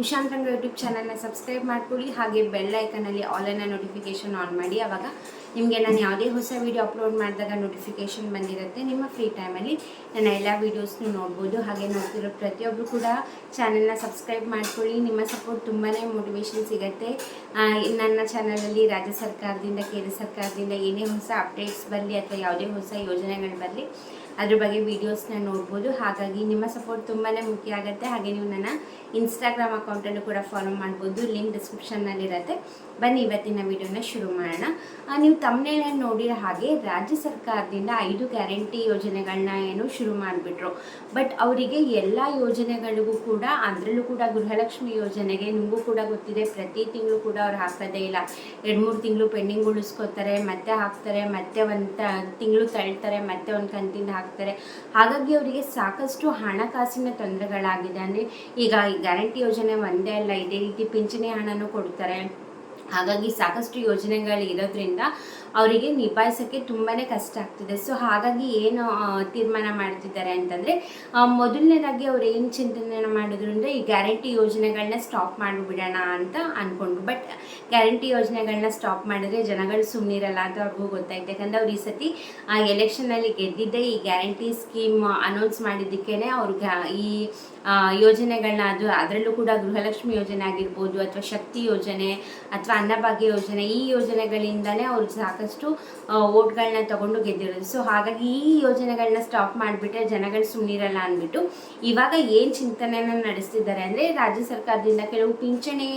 ಉಷಾ ಅಂಗ ಯೂಟ್ಯೂಬ್ ಚಾನಲ್ನ ಸಬ್ಸ್ಕ್ರೈಬ್ ಮಾಡ್ಕೊಳ್ಳಿ, ಹಾಗೆ ಬೆಲ್ ಐಕನಲ್ಲಿ ಆಲನ್ನ ನೋಟಿಫಿಕೇಶನ್ ಆನ್ ಮಾಡಿ. ಅವಾಗ ನಿಮಗೆ ನಾನು ಯಾವುದೇ ಹೊಸ ವೀಡಿಯೋ ಅಪ್ಲೋಡ್ ಮಾಡಿದಾಗ ನೋಟಿಫಿಕೇಶನ್ ಬಂದಿರುತ್ತೆ. ನಿಮ್ಮ ಫ್ರೀ ಟೈಮಲ್ಲಿ ನನ್ನ ಎಲ್ಲ ವೀಡಿಯೋಸ್ನು ನೋಡ್ಬೋದು. ಹಾಗೆ ನೋಡ್ತಿರೋ ಪ್ರತಿಯೊಬ್ಬರು ಕೂಡ ಚಾನಲ್ನ ಸಬ್ಸ್ಕ್ರೈಬ್ ಮಾಡ್ಕೊಳ್ಳಿ. ನಿಮ್ಮ ಸಪೋರ್ಟ್ ತುಂಬಾ ಮೋಟಿವೇಶನ್ ಸಿಗುತ್ತೆ. ನನ್ನ ಚಾನಲಲ್ಲಿ ರಾಜ್ಯ ಸರ್ಕಾರದಿಂದ, ಕೇಂದ್ರ ಸರ್ಕಾರದಿಂದ ಏನೇ ಹೊಸ ಅಪ್ಡೇಟ್ಸ್ ಬರಲಿ ಅಥವಾ ಯಾವುದೇ ಹೊಸ ಯೋಜನೆಗಳು ಬರಲಿ ಅದ್ರ ಬಗ್ಗೆ ವೀಡಿಯೋಸ್ನ ನೋಡ್ಬೋದು. ಹಾಗಾಗಿ ನಿಮ್ಮ ಸಪೋರ್ಟ್ ತುಂಬಾ ಮುಖ್ಯ ಆಗುತ್ತೆ. ಹಾಗೆ ನೀವು ನನ್ನ ಇನ್ಸ್ಟಾಗ್ರಾಮ್ ಅಕೌಂಟಲ್ಲೂ ಕೂಡ ಫಾಲೋ ಮಾಡ್ಬೋದು. ಲಿಂಕ್ ಡಿಸ್ಕ್ರಿಪ್ಷನ್ನಲ್ಲಿರುತ್ತೆ ಬನ್ನಿ, ಇವತ್ತಿನ ವಿಡಿಯೋನ ಶುರು ಮಾಡೋಣ. ನೀವು ತಮ್ಮನೇನೆ ನೋಡಿರೋ ಹಾಗೆ ರಾಜ್ಯ ಸರ್ಕಾರದಿಂದ ಐದು ಗ್ಯಾರಂಟಿ ಯೋಜನೆಗಳನ್ನ ಏನು ಶುರು ಮಾಡಿಬಿಟ್ರು. ಬಟ್ ಅವರಿಗೆ ಎಲ್ಲ ಯೋಜನೆಗಳಿಗೂ ಕೂಡ, ಅದರಲ್ಲೂ ಕೂಡ ಗೃಹಲಕ್ಷ್ಮಿ ಯೋಜನೆಗೆ ನಿಮಗೂ ಕೂಡ ಗೊತ್ತಿದೆ. ಪ್ರತಿ ತಿಂಗಳು ಕೂಡ ಅವ್ರು ಹಾಕೋದೇ ಇಲ್ಲ. ಎರಡು ಮೂರು ತಿಂಗಳು ಪೆಂಡಿಂಗ್ ಉಳಿಸ್ಕೋತಾರೆ, ಮತ್ತೆ ಹಾಕ್ತಾರೆ, ಮತ್ತೆ ಒಂದು ತಿಂಗಳು ತಳ್ತಾರೆ, ಮತ್ತೆ ಒಂದು ಕಂತಿಂದ ಹಾಕ್ತಾರೆ ಹಾಗಾಗಿ ಅವರಿಗೆ ಸಾಕಷ್ಟು ಹಣಕಾಸಿನ ತೊಂದರೆಗಳಾಗಿದೆ ಅಂದರೆ ಈಗ ಈ ಗ್ಯಾರಂಟಿ ಯೋಜನೆ ಒಂದೇ ಅಲ್ಲ, ಇದೇ ರೀತಿ ಪಿಂಚಣಿ ಹಣನೂ ಕೊಡ್ತಾರೆ. ಹಾಗಾಗಿ ಸಾಕಷ್ಟು ಯೋಜನೆಗಳು ಇರೋದ್ರಿಂದ ಅವರಿಗೆ ನಿಭಾಯಿಸೋಕ್ಕೆ ತುಂಬಾ ಕಷ್ಟ ಆಗ್ತಿದೆ. ಸೊ ಹಾಗಾಗಿ ಏನು ತೀರ್ಮಾನ ಮಾಡ್ತಿದ್ದಾರೆ ಅಂತಂದರೆ ಮೊದಲನೇದಾಗಿ ಅವ್ರು ಏನು ಚಿಂತನೆ ಮಾಡಿದ್ರು ಅಂದರೆ, ಈ ಗ್ಯಾರಂಟಿ ಯೋಜನೆಗಳನ್ನ ಸ್ಟಾಪ್ ಮಾಡಿಬಿಡೋಣ ಅಂತ ಅಂದ್ಕೊಂಡ್ರು ಬಟ್ ಗ್ಯಾರಂಟಿ ಯೋಜನೆಗಳನ್ನ ಸ್ಟಾಪ್ ಮಾಡಿದ್ರೆ ಜನಗಳು ಸುಮ್ಮನಿರಲ್ಲ ಅಂತ ಅವ್ರಿಗೂ ಗೊತ್ತಾಯ್ತು. ಯಾಕಂದರೆ ಅವ್ರು ಈ ಸತಿ ಎಲೆಕ್ಷನಲ್ಲಿ ಗೆದ್ದಿದ್ದೆ ಈ ಗ್ಯಾರಂಟಿ ಸ್ಕೀಮ್ ಅನೌನ್ಸ್ ಮಾಡಿದ್ದಕ್ಕೇ ಅವ್ರಿಗೆ ಈ ಯೋಜನೆಗಳನ್ನ ಅದು, ಅದರಲ್ಲೂ ಕೂಡ ಗೃಹಲಕ್ಷ್ಮಿ ಯೋಜನೆ ಆಗಿರ್ಬೋದು, ಅಥವಾ ಶಕ್ತಿ ಯೋಜನೆ, ಅಥವಾ ಅನ್ನಭಾಗ್ಯ ಯೋಜನೆ, ಈ ಯೋಜನೆಗಳಿಂದಲೇ ಅವ್ರು ಸಾಕಷ್ಟು ಓಟ್ಗಳನ್ನ ತಗೊಂಡು ಗೆದ್ದಿರೋದು. ಸೊ ಹಾಗಾಗಿ ಈ ಯೋಜನೆಗಳನ್ನ ಸ್ಟಾಪ್ ಮಾಡಿಬಿಟ್ರೆ ಜನಗಳು ಸುಮ್ಮನಿರಲ್ಲ ಅಂದ್ಬಿಟ್ಟು, ಇವಾಗ ಏನು ಚಿಂತನೆನ ನಡೆಸ್ತಿದ್ದಾರೆ ಅಂದರೆ, ರಾಜ್ಯ ಸರ್ಕಾರದಿಂದ ಕೆಲವು ಪಿಂಚಣಿ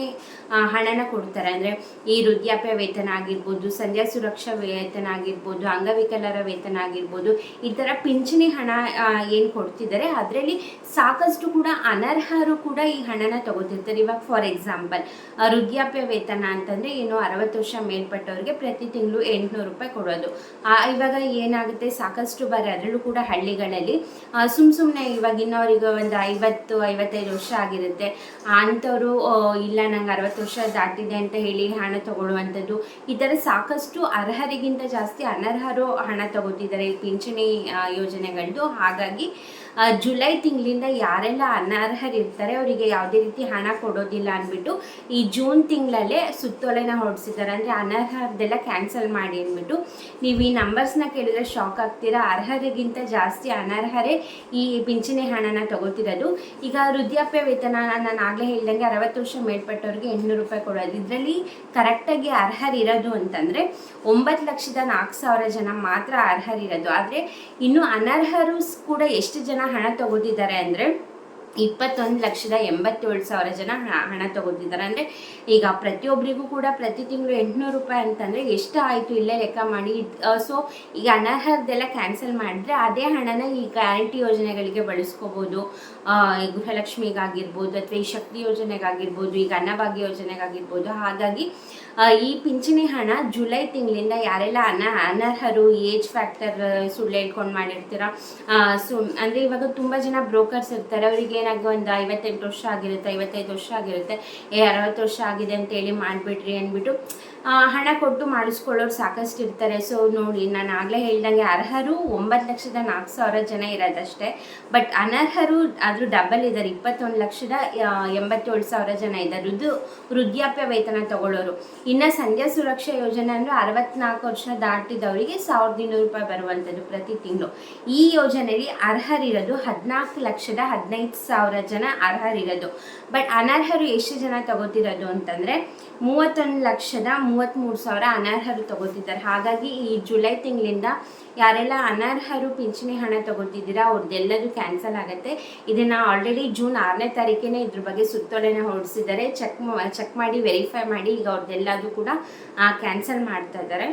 ಹಣನ ಕೊಡ್ತಾರೆ. ಅಂದರೆ, ಈ ವೃದ್ಧಾಪ್ಯ ವೇತನ ಆಗಿರ್ಬೋದು, ಸಂಧ್ಯಾ ಸುರಕ್ಷಾ ವೇತನ ಆಗಿರ್ಬೋದು, ಅಂಗವಿಕಲರ ವೇತನ ಆಗಿರ್ಬೋದು, ಈ ಥರ ಪಿಂಚಣಿ ಹಣ ಏನು ಕೊಡ್ತಿದ್ದಾರೆ, ಅದರಲ್ಲಿ ಸಾಕಷ್ಟು ಕೂಡ ಅನರ್ಹರು ಕೂಡ ಈ ಹಣನ ತಗೋತಿರ್ತಾರೆ. ಇವಾಗ ಫಾರ್ ಎಕ್ಸಾಂಪಲ್ ವೃದ್ಧಾಪ್ಯ ವೇತನ ಅಂತಂದರೆ ಏನು ಅರವತ್ತು ವರ್ಷ ಮೇಲ್ಪಟ್ಟವ್ರಿಗೆ ಪ್ರತಿ ತಿಂಗಳು ಎಂಟುನೂರು ರೂಪಾಯಿ ಕೊಡೋದು. ಇವಾಗ ಏನಾಗುತ್ತೆ? ಸಾಕಷ್ಟು ಬಾರಿ ಅದರಲ್ಲೂ ಕೂಡ ಹಳ್ಳಿಗಳಲ್ಲಿ ಸುಮ್ ಸುಮ್ಮನೆ ಇವಾಗ ಇನ್ನವರಿಗೆ ಒಂದು ಐವತ್ತು, ಐವತ್ತೈದು ವರ್ಷ ಆಗಿರುತ್ತೆ. ಅಂಥವ್ರು ಇಲ್ಲ, ನಂಗೆ ಅರವತ್ತು ವರ್ಷ ದಾಟಿದೆ ಅಂತ ಹೇಳಿ ಹಣ ತಗೊಳ್ಳುವಂಥದ್ದು, ಈ ಥರ ಸಾಕಷ್ಟು ಅರ್ಹರಿಗಿಂತ ಜಾಸ್ತಿ ಅನರ್ಹರು ಹಣ ತಗೋತಿದ್ದಾರೆ ಈ ಪಿಂಚಣಿ ಯೋಜನೆಗಳದ್ದು ಹಾಗಾಗಿ ಜುಲೈ ತಿಂಗಳಿಂದ ಯಾರೆಲ್ಲ ಅನರ್ಹರಿರ್ತಾರೆ, ಅವರಿಗೆ ಯಾವುದೇ ರೀತಿ ಹಣ ಕೊಡೋದಿಲ್ಲ ಅಂದ್ಬಿಟ್ಟು ಈ ಜೂನ್ ತಿಂಗಳಲ್ಲೇ ಸುತ್ತೋಲೆನ ಹೊರಡಿಸಿದ್ದಾರೆ. ಅಂದರೆ ಅನರ್ಹರದೆಲ್ಲ ಕ್ಯಾನ್ಸಲ್ ಮಾಡಿ ಅಂದ್ಬಿಟ್ಟು ನೀವು ಈ ನಂಬರ್ಸ್ನ ಕೇಳಿದ್ರೆ ಶಾಕ್ ಆಗ್ತೀರಾ? ಅರ್ಹರಿಗಿಂತ ಜಾಸ್ತಿ ಅನರ್ಹರೇ ಈ ಪಿಂಚಣಿ ಹಣನ ತಗೋತಿರೋದು. ಈಗ ವೃದ್ಧಾಪ್ಯ ವೇತನ ನಾನು ಆಗಲೇ ಹೇಳ್ದಂಗೆ ಅರವತ್ತು ವರ್ಷ ಮೇಲ್ಪಟ್ಟವ್ರಿಗೆ ಎಂಟುನೂರು ರೂಪಾಯಿ ಕೊಡೋದು. ಇದರಲ್ಲಿ ಕರೆಕ್ಟಾಗಿ ಅರ್ಹರಿರೋದು ಅಂತಂದರೆ ಒಂಬತ್ತು ಲಕ್ಷದ ನಾಲ್ಕು ಸಾವಿರ ಜನ ಮಾತ್ರ ಅರ್ಹರಿರೋದು. ಆದರೆ ಇನ್ನು ಅನರ್ಹರುಸ್ ಕೂಡ ಎಷ್ಟು ಜನ ಹಣ ತಗೋತಿದ್ದಾರೆ ಅಂದರೆ ಇಪ್ಪತ್ತೊಂದು ಲಕ್ಷದ ಎಂಬತ್ತೇಳು ಸಾವಿರ ಜನ ಹಣ ತಗೋತಿದ್ದಾರೆ. ಅಂದರೆ ಈಗ ಪ್ರತಿಯೊಬ್ಬರಿಗೂ ಕೂಡ ಪ್ರತಿ ತಿಂಗಳು ಎಂಟುನೂರು ರೂಪಾಯಿ ಅಂತಂದರೆ ಎಷ್ಟು ಆಯಿತು ಇಲ್ಲೇ ಲೆಕ್ಕ ಮಾಡಿ ಸೊ ಈಗ ಅನರ್ಹದ್ದೆಲ್ಲ ಕ್ಯಾನ್ಸಲ್ ಮಾಡಿದ್ರೆ ಅದೇ ಹಣನ ಈ ಗ್ಯಾರಂಟಿ ಯೋಜನೆಗಳಿಗೆ ಬಳಸ್ಕೋಬೋದು. ಗೃಹಲಕ್ಷ್ಮಿಗಾಗಿರ್ಬೋದು, ಅಥವಾ ಈ ಶಕ್ತಿ ಯೋಜನೆಗಾಗಿರ್ಬೋದು ಈಗ ಅನ್ನಭಾಗ್ಯ ಯೋಜನೆಗಾಗಿರ್ಬೋದು. ಹಾಗಾಗಿ ಈ ಪಿಂಚಣಿ ಹಣ ಜುಲೈ ತಿಂಗಳಿಂದ ಯಾರೆಲ್ಲ ಅನ, ಅನರ್ಹರು ಏಜ್ ಫ್ಯಾಕ್ಟರ್ ಸುಳ್ಳು ಹೇಳ್ಕೊಂಡು ಮಾಡಿರ್ತೀರ? ಸು, ಅಂದರೆ ಇವಾಗ ತುಂಬ ಜನ ಬ್ರೋಕರ್ಸ್ ಇರ್ತಾರೆ. ಅವ್ರಿಗೆ ಏನಾಗಿ ಒಂದು ಐವತ್ತೆಂಟು ವರ್ಷ ಆಗಿರುತ್ತೆ, ಐವತ್ತೈದು ವರ್ಷ ಆಗಿರುತ್ತೆ. ಏ, ಅರವತ್ತು ವರ್ಷ ಆಗಿದೆ ಅಂತೇಳಿ ಮಾಡಿಬಿಟ್ರಿ ಅಂದ್ಬಿಟ್ಟು ಹಣ ಕೊಟ್ಟು ಮಾಡಿಸ್ಕೊಳ್ಳೋರು ಸಾಕಷ್ಟು ಇರ್ತಾರೆ. ಸೊ ನೋಡಿ, ನಾನು ಆಗಲೇ ಹೇಳ್ದಂಗೆ ಅರ್ಹರು ಒಂಬತ್ತು ಲಕ್ಷದ ನಾಲ್ಕು ಸಾವಿರ ಜನ ಇರೋದಷ್ಟೇ. ಬಟ್ ಅನರ್ಹರು ಆದರೂ ಡಬಲ್ ಇದ್ದಾರೆ. ಇಪ್ಪತ್ತೊಂದು ಲಕ್ಷದ ಎಂಬತ್ತೇಳು ಸಾವಿರ ಜನ ಇದ್ದಾರೆ. ಇದು ವೃದ್ಧಾಪ್ಯ ವೇತನ ತಗೊಳ್ಳೋರು. ಇನ್ನು ಸಂಧ್ಯಾ ಸುರಕ್ಷಾ ಯೋಜನೆ ಅಂದರೆ ಅರವತ್ನಾಲ್ಕು ವರ್ಷ ದಾಟಿದವರಿಗೆ ಸಾವಿರದ ಇನ್ನೂರು ರೂಪಾಯಿ ಬರುವಂಥದ್ದು ಪ್ರತಿ ತಿಂಗಳು. ಈ ಯೋಜನೆಯಲ್ಲಿ ಅರ್ಹರಿರೋದು ಹದಿನಾಲ್ಕು ಲಕ್ಷದ ಹದಿನೈದು ಸಾವಿರ ಜನ ಅರ್ಹರಿರೋದು. ಬಟ್ ಅನರ್ಹರು ಎಷ್ಟು ಜನ ತಗೋತಿರೋದು ಅಂತಂದರೆ ಮೂವತ್ತೊಂದು ಲಕ್ಷದ ಮೂವತ್ತ್ಮೂರು ಸಾವಿರ ಅನರ್ಹರು ತಗೋತಿದ್ದಾರೆ. ಹಾಗಾಗಿ ಈ ಜುಲೈ ತಿಂಗಳಿಂದ ಯಾರೆಲ್ಲ ಅನರ್ಹರು ಪಿಂಚಣಿ ಹಣ ತಗೋತಿದ್ದೀರಾ ಅವ್ರದ್ದೆಲ್ಲದೂ ಕ್ಯಾನ್ಸಲ್ ಆಗುತ್ತೆ. ಇದನ್ನು ಆಲ್ರೆಡಿ ಜೂನ್ ಆರನೇ ತಾರೀಕಿನೇ ಇದ್ರ ಬಗ್ಗೆ ಸುತ್ತೋಲೆನ ಹೊರಡಿಸಿದ್ದಾರೆ. ಚೆಕ್ ಚೆಕ್ ಮಾಡಿ ವೆರಿಫೈ ಮಾಡಿ ಈಗ ಅವ್ರದ್ದೆಲ್ಲದೂ ಕೂಡ ಕ್ಯಾನ್ಸಲ್ ಮಾಡ್ತಾ ಇದ್ದಾರೆ.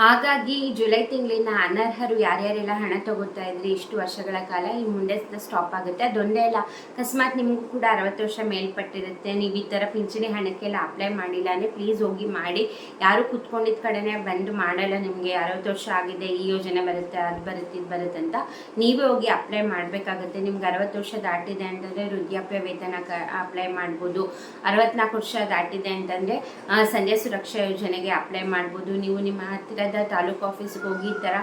ಹಾಗಾಗಿ ಜುಲೈ ತಿಂಗಳಿನ ಅನರ್ಹರು ಯಾರ್ಯಾರೆಲ್ಲ ಹಣ ತಗೋತಾ ಇದ್ರಿ, ಇಷ್ಟು ವರ್ಷಗಳ ಕಾಲ, ಈ ಮುಂದೆ ಸ್ಟಾಪ್ ಆಗುತ್ತೆ. ಅದೊಂದೇ ಅಲ್ಲ, ಅಕಸ್ಮಾತ್ ನಿಮಗೂ ಕೂಡ ಅರವತ್ತು ವರ್ಷ ಮೇಲ್ಪಟ್ಟಿರುತ್ತೆ, ನೀವು ಈ ಥರ ಪಿಂಚಣಿ ಹಣಕ್ಕೆಲ್ಲ ಅಪ್ಲೈ ಮಾಡಿಲ್ಲ ಅಂದರೆ ಪ್ಲೀಸ್ ಹೋಗಿ ಮಾಡಿ. ಯಾರು ಕುತ್ಕೊಂಡಿದ್ದ ಕಡೆನೆ ಬಂದು ಮಾಡಲ್ಲ ನಿಮಗೆ, ಅರವತ್ತು ವರ್ಷ ಆಗಿದೆ, ಈ ಯೋಜನೆ ಬರುತ್ತೆ, ಅದು ಬರುತ್ತೆ, ಇದು ಬರುತ್ತೆ ಅಂತ ನೀವೇ ಹೋಗಿ ಅಪ್ಲೈ ಮಾಡಬೇಕಾಗುತ್ತೆ. ನಿಮ್ಗೆ ಅರವತ್ತು ವರ್ಷ ದಾಟಿದೆ ಅಂತಂದರೆ ವೃದ್ಧಾಪ್ಯ ವೇತನ ಅಪ್ಲೈ ಮಾಡ್ಬೋದು. ಅರವತ್ನಾಲ್ಕು ವರ್ಷ ದಾಟಿದೆ ಅಂತಂದರೆ ಸಂಜೆ ಸುರಕ್ಷಾ ಯೋಜನೆಗೆ ಅಪ್ಲೈ ಮಾಡ್ಬೋದು. ನೀವು ನಿಮ್ಮ ಹತ್ತಿರ ಥರದ ತಾಲೂಕು ಆಫೀಸ್ಗೆ ಹೋಗಿ ಈ ಥರ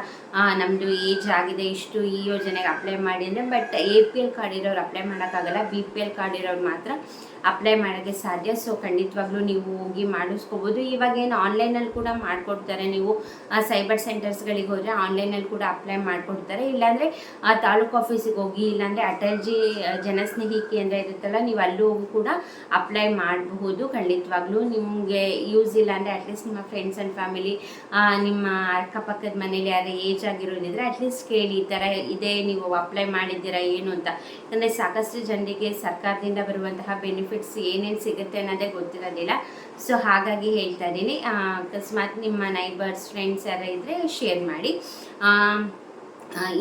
ನಮ್ಮದು ಏಜ್ ಆಗಿದೆ, ಇಷ್ಟು ಈ ಯೋಜನೆಗೆ ಅಪ್ಲೈ ಮಾಡಿ ಅಂದರೆ but A P L card ಇರೋರು ಅಪ್ಲೈ ಮಾಡೋಕ್ಕಾಗಲ್ಲ. ಬಿ ಪಿ ಎಲ್ ಕಾರ್ಡ್ ಇರೋರು ಮಾತ್ರ ಅಪ್ಲೈ ಮಾಡೋಕ್ಕೆ ಸಾಧ್ಯ. ಸೊ ಖಂಡಿತವಾಗ್ಲೂ ನೀವು ಹೋಗಿ ಮಾಡಿಸ್ಕೋಬೋದು. ಇವಾಗ ಏನು ಆನ್ಲೈನಲ್ಲಿ ಕೂಡ ಮಾಡಿಕೊಡ್ತಾರೆ ನೀವು. ಸೈಬರ್ ಸೆಂಟರ್ಸ್ಗಳಿಗೆ ಹೋದರೆ ಆನ್ಲೈನಲ್ಲಿ ಕೂಡ ಅಪ್ಲೈ ಮಾಡಿಕೊಡ್ತಾರೆ. ಇಲ್ಲಾಂದರೆ ತಾಲೂಕು ಆಫೀಸಿಗೆ ಹೋಗಿ, ಇಲ್ಲಾಂದರೆ ಅಟಲ್ಜಿ ಜನಸ್ನೇಹಿ ಕೇಂದ್ರ ಇರುತ್ತಲ್ಲ, ನೀವು ಅಲ್ಲೂ ಹೋಗಿ ಕೂಡ ಅಪ್ಲೈ ಮಾಡಬಹುದು ಖಂಡಿತವಾಗ್ಲೂ ನಿಮಗೆ ಯೂಸ್ ಇಲ್ಲ ಅಂದರೆ ಅಟ್ಲೀಸ್ಟ್ ನಿಮ್ಮ ಫ್ರೆಂಡ್ಸ್ ಆ್ಯಂಡ್ ಫ್ಯಾಮಿಲಿ ಅಕ್ಕಪಕ್ಕದ ಮನೇಲಿ ಯಾರೇ ಏಜ್ ಆಗಿರೋದಿದ್ರೆ ಅಟ್ಲೀಸ್ಟ್ ಕೇಳಿ, ಈ ಥರ ಇದೆ, ನೀವು ಅಪ್ಲೈ ಮಾಡಿದ್ದೀರಾ, ಏನು ಅಂತ. ಯಾಕಂದರೆ ಸಾಕಷ್ಟು ಜನರಿಗೆ ಸರ್ಕಾರದಿಂದ ಬರುವಂತಹ ಬೆನಿಫಿಟ್ಸ್ ಏನೇನು ಸಿಗುತ್ತೆ ಅನ್ನೋದೇ ಗೊತ್ತಿರೋದಿಲ್ಲ. ಸೊ ಹಾಗಾಗಿ ಹೇಳ್ತಾ ಇದ್ದೀನಿ. ಅಕಸ್ಮಾತ್ ನಿಮ್ಮ ನೈಬರ್ಸ್ ಫ್ರೆಂಡ್ಸ್ ಯಾರ ಇದ್ದರೆ ಶೇರ್ ಮಾಡಿ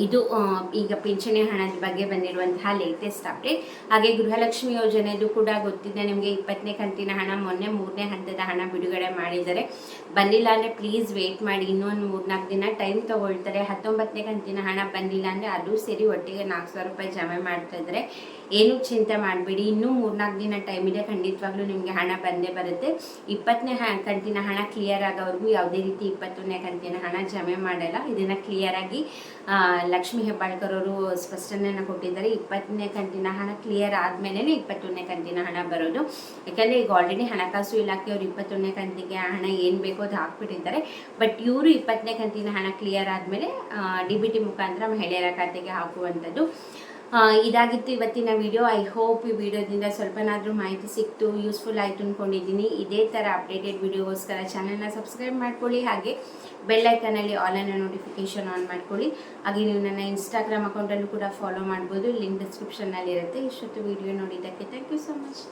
ಇದು ಈಗ ಪಿಂಚಣಿ ಹಣದ ಬಗ್ಗೆ ಬಂದಿರುವಂತಹ ಲೇಟೆಸ್ಟ್ ಅಪ್ಡೇಟ್ ಹಾಗೆ ಗೃಹಲಕ್ಷ್ಮಿ ಯೋಜನೆದು ಕೂಡ ಗೊತ್ತಿದೆ, ನಿಮಗೆ ಇಪ್ಪತ್ತನೇ ಕಂತಿನ ಹಣ, ಮೊನ್ನೆ ಮೂರನೇ ಹಂತದ ಹಣ ಬಿಡುಗಡೆ ಮಾಡಿದ್ದಾರೆ. ಬಂದಿಲ್ಲ ಅಂದರೆ ಪ್ಲೀಸ್ ವೇಟ್ ಮಾಡಿ, ಇನ್ನೊಂದು ಮೂರ್ನಾಲ್ಕು ದಿನ ಟೈಮ್ ತೊಗೊಳ್ತಾರೆ. ಹತ್ತೊಂಬತ್ತನೇ ಕಂತಿನ ಹಣ ಬಂದಿಲ್ಲ ಅಂದರೆ ಅದು ಸೇರಿ ಒಟ್ಟಿಗೆ ನಾಲ್ಕು ಸಾವಿರ ರೂಪಾಯಿ ಜಮೆ ಮಾಡ್ತಾ ಇದ್ದಾರೆ. ಏನು ಚಿಂತೆ ಮಾಡಬೇಡಿ, ಇನ್ನೂ ಮೂರ್ನಾಲ್ಕು ದಿನ ಟೈಮ್ ಇದೆ, ಖಂಡಿತವಾಗ್ಲೂ ನಿಮಗೆ ಹಣ ಬಂದೇ ಬರುತ್ತೆ. ಇಪ್ಪತ್ತನೇ ಕಂತಿನ ಹಣ ಕ್ಲಿಯರ್ ಆಗೋವರೆಗೂ ಯಾವುದೇ ರೀತಿ ಇಪ್ಪತ್ತೊಂದನೇ ಕಂತಿನ ಹಣ ಜಮೆ ಮಾಡಲ್ಲ. ಇದನ್ನು ಕ್ಲಿಯರಾಗಿ ಲಕ್ಷ್ಮೀ ಹೆಬ್ಬಾಳ್ಕರ್ ಅವರು ಸ್ಪಷ್ಟನೆಯನ್ನು ಕೊಟ್ಟಿದ್ದಾರೆ. ಇಪ್ಪತ್ತನೇ ಕಂತಿನ ಹಣ ಕ್ಲಿಯರ್ ಆದಮೇಲೆ ಇಪ್ಪತ್ತೊಂದನೇ ಕಂತಿನ ಹಣ ಬರೋದು. ಯಾಕಂದರೆ ಈಗ ಆಲ್ರೆಡಿ ಹಣಕಾಸು ಇಲಾಖೆಯವರು ಇಪ್ಪತ್ತೊಂದನೇ ಕಂತಿಗೆ ಹಣ ಏನು ಬೇಕೋ ಅದು ಹಾಕ್ಬಿಟ್ಟಿದ್ದಾರೆ ಬಟ್ ಇವರು ಇಪ್ಪತ್ತನೇ ಕಂತಿನ ಹಣ ಕ್ಲಿಯರ್ ಆದಮೇಲೆ ಡಿ ಬಿ ಟಿ ಮುಖಾಂತರ ಮಹಿಳೆಯರ ಖಾತೆಗೆ ಹಾಕುವಂಥದ್ದು. ಇದಾಗಿತ್ತು ಇವತ್ತಿನ ವಿಡಿಯೋ ಐ ಹೋಪ್ ಈ ವಿಡಿಯೋದಿಂದ ಸ್ವಲ್ಪನಾದರೂ ಮಾಹಿತಿ ಸಿಕ್ತು ಯೂಸ್ಫುಲ್ ಆಯಿತು ಅಂದ್ಕೊಂಡಿದ್ದೀನಿ ಇದೇ ಥರ ಅಪ್ಡೇಟೆಡ್ ವಿಡಿಯೋಗೋಸ್ಕರ ಚಾನಲ್ನ ಸಬ್ಸ್ಕ್ರೈಬ್ ಮಾಡ್ಕೊಳ್ಳಿ. ಹಾಗೆ ಬೆಲ್ಲೈಕನಲ್ಲಿ ಅನ್ನ ನೋಟಿಫಿಕೇಷನ್ ಆನ್ ಮಾಡ್ಕೊಳ್ಳಿ. ಹಾಗೆ ನೀವು ನನ್ನ ಇನ್ಸ್ಟಾಗ್ರಾಮ್ ಅಕೌಂಟಲ್ಲೂ ಕೂಡ ಫಾಲೋ ಮಾಡ್ಬೋದು. ಲಿಂಕ್ ಡಿಸ್ಕ್ರಿಪ್ಷನ್ನಲ್ಲಿರುತ್ತೆ ಇಷ್ಟೊತ್ತು ವಿಡಿಯೋ ನೋಡಿದ್ದಕ್ಕೆ ಥ್ಯಾಂಕ್ ಯು ಸೊ ಮಚ್